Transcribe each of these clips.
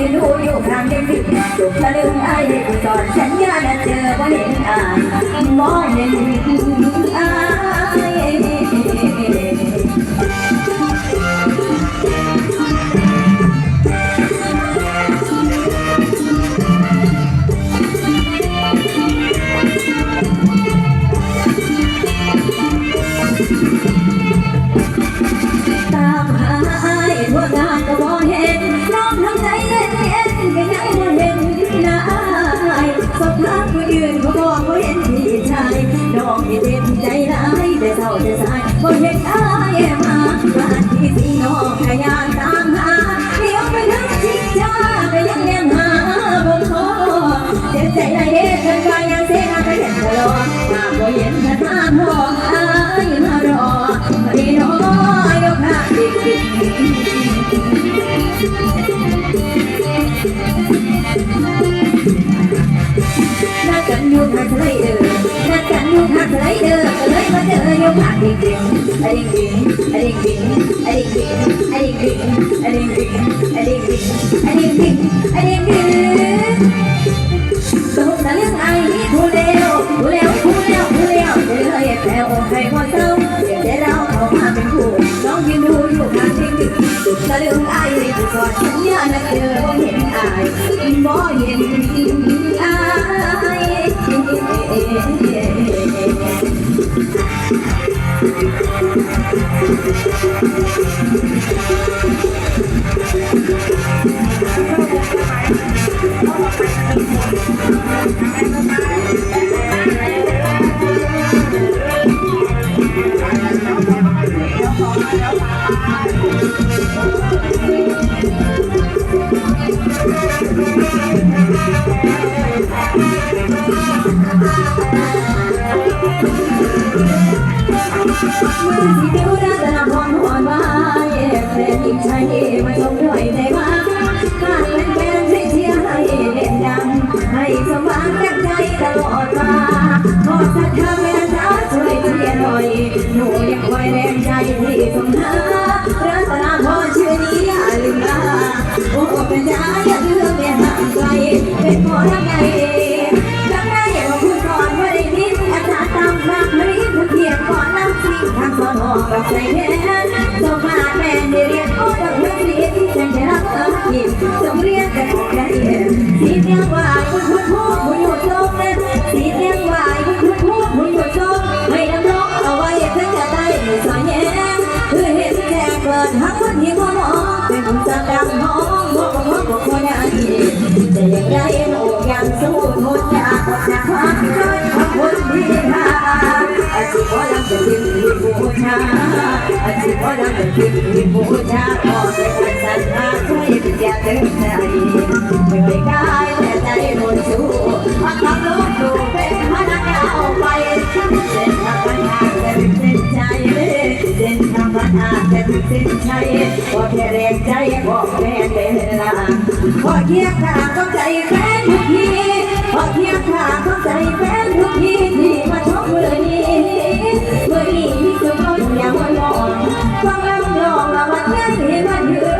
ยืนดูอยู่ข้างเด็กผิดจุกตะลึงไอ้เด็กสอนฉันยานะเจอบ่เห็นอ่านมองเห็น chưa tới có chưa yêu bạn đi kiếm anh đi kiếm anh đi kiếm anh đi kiếm anh đi kiếm anh đi kiếm anh đi kiếm anh đi kiếm anh đi kiếm tôi không đã liếc ai thu leo thu leo thu leo thu leo để hơi đẹp theo hay hoa sâu để để đau ở mà mình khổ đóng viên đua dù hàng thiên kịch ta lương ai thì còn nhớ là chưa không hiện ai bỏ nhìn Thank you. ฮังสนอกับใจแค้นสมาแม่ที่เรียนโอ้ดังเรียนที่ฉันจะดับสักทีสมเรียนแต่ของใจเย็นสีเรียงวายคุคุณคุณอยู่ตรงนั้นสีเรียงวายคุณคุณพูดคุณอจไม่ดำรงเอาไว้ถึงจะได้สอนย้มคือเห็นแค่เกิดหักคนที่มองเป็นคนจะดังห้องมองมองมองคนใดใจ ที่บูชาพ่อแม่ศรัทธาช่ยอย่าเดินใจไม่กายแใจโดนชูพักทำลูกดูเป็นพนักงานไปเส้นางปัญเต็มเส้นใจเส้นทางปัญหาเต็มเส้นใจพอแค่แรใจพอแค่เป็นลาพอเกียข้างก็ใจแข็งทุกที พอเทียบขาเข้าใจแฟนทุกทีที่มาชมเมื่อนี้เมื่อนี้มีสุขอยอย่าหอยมอนความลำลองละวันแค่เสียมาเยอะ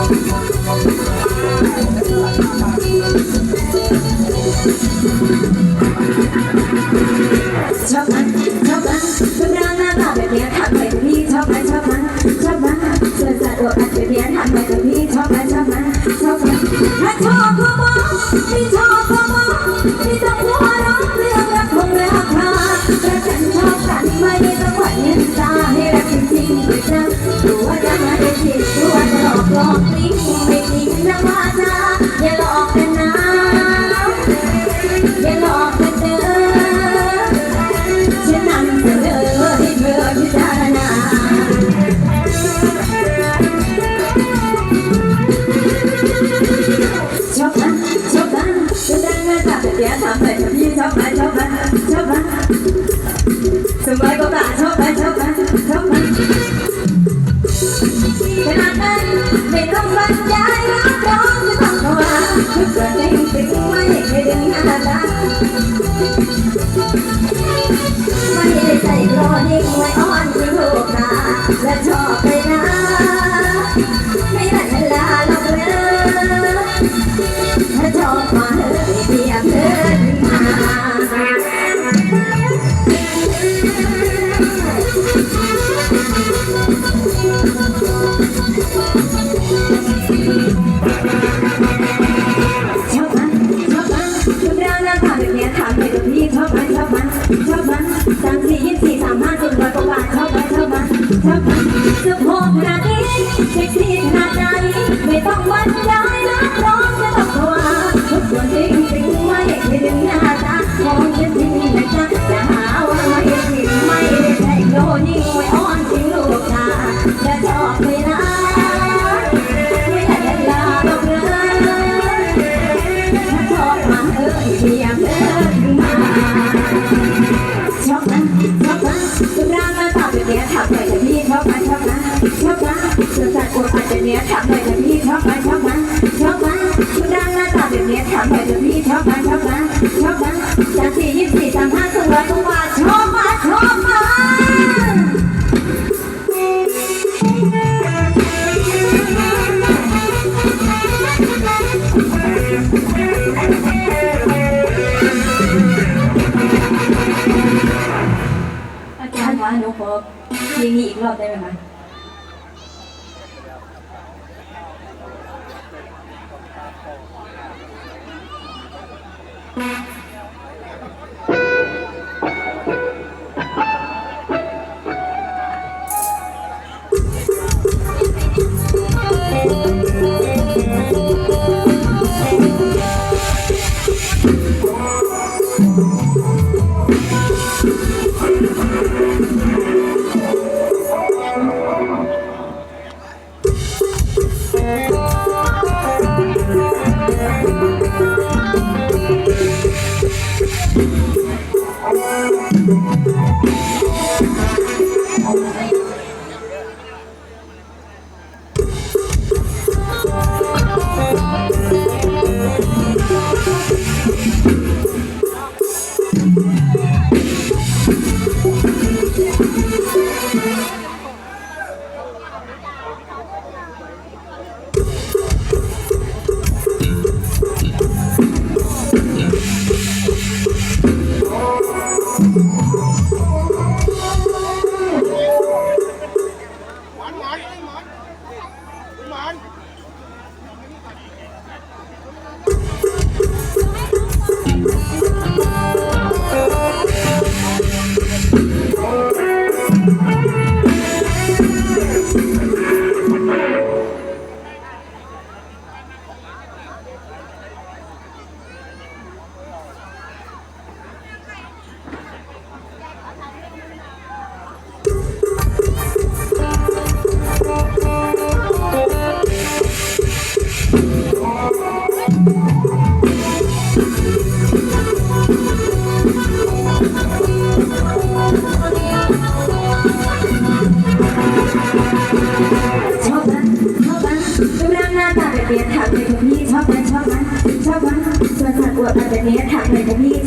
嗯。 แลชอบไปนะไม่ได้เลาลงเลยถ้าชอบมาเฮ้เดียวเดิา Thank you. จะพบหน้านี้เช็คที่หน้าไหไม่ต้องวัน สามสี่ยี่อาจารย์คะนูขอเพลงนี้อีกรอบได้ไหมคะ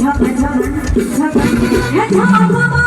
ชอบไหมชอบไหมชอบไหมชอบไหม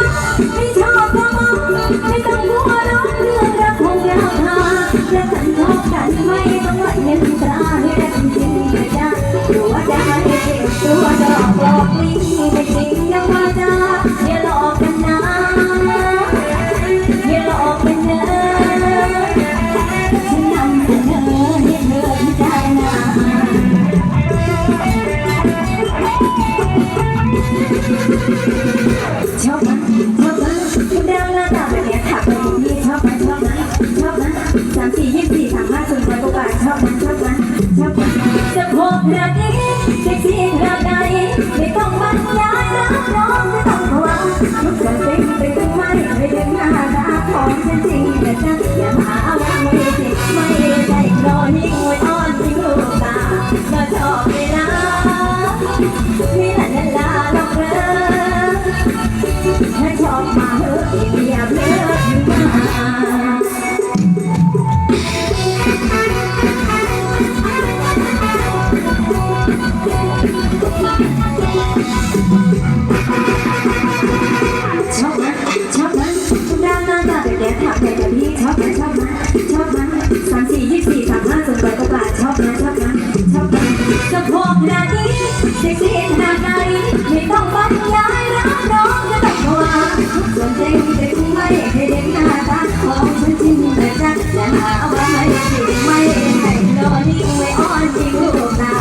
จิงไม่ให้รอนิ่งไว้อ้อนจริงลูกตา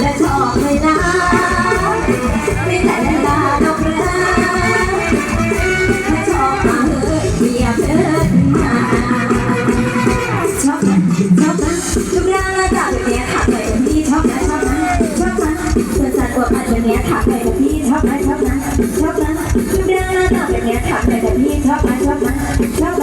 และชอบเลยนะไม่แต่ลาดอกเรือถ้าชอบมาเฮ้ยเบียบเดินมาชอบนะชอบนะทุกเรื่องระดับแบบเนี้ยถามเลยกับพี่ชอบนะชอบนะชอบนะส่วนสัตว์ตัวอันแบบเนี้ยถามเลยกับพี่ชอบนะชอบนะชอบนะทุกเรื่องระดับแบบเนี้ยถามเลยกับพี่ชอบนะชอบนะชอบ